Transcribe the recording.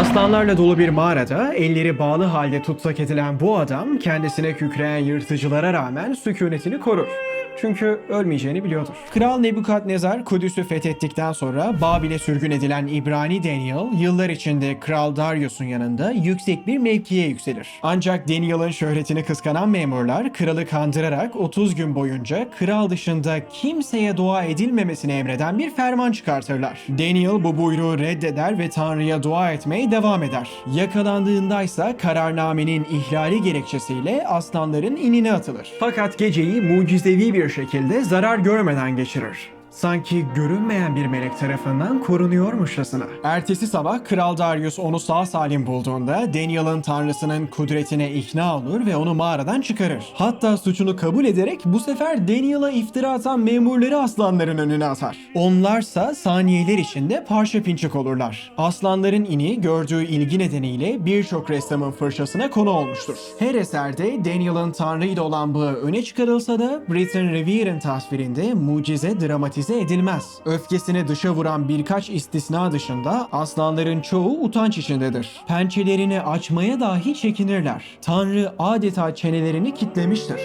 Aslanlarla dolu bir mağarada elleri bağlı halde tutsak edilen bu adam kendisine kükreyen yırtıcılara rağmen sükunetini korur. Çünkü ölmeyeceğini biliyordur. Kral Nebukadnezar Kudüs'ü fethettikten sonra Babil'e sürgün edilen İbrani Daniel yıllar içinde Kral Darius'un yanında yüksek bir mevkiye yükselir. Ancak Daniel'ın şöhretini kıskanan memurlar kralı kandırarak 30 gün boyunca kral dışında kimseye dua edilmemesini emreden bir ferman çıkartırlar. Daniel bu buyruğu reddeder ve Tanrı'ya dua etmeye devam eder. Yakalandığındaysa kararnamenin ihlali gerekçesiyle aslanların inine atılır. Fakat geceyi mucizevi bir şekilde zarar görmeden geçirir. Sanki görünmeyen bir melek tarafından korunuyormuşçasına. Ertesi sabah Kral Darius onu sağ salim bulduğunda Daniel'ın tanrısının kudretine ikna olur ve onu mağaradan çıkarır. Hatta suçunu kabul ederek bu sefer Daniel'a iftira atan memurları aslanların önüne atar. Onlarsa saniyeler içinde parça pinçik olurlar. Aslanların ini gördüğü ilgi nedeniyle birçok ressamın fırçasına konu olmuştur. Her eserde Daniel'ın tanrı ile olan bağı öne çıkarılsa da Britton Revere'in tasvirinde mucize dramatize edilmez. Öfkesini dışa vuran birkaç istisna dışında aslanların çoğu utanç içindedir. Pençelerini açmaya dahi çekinirler. Tanrı adeta çenelerini kitlemiştir.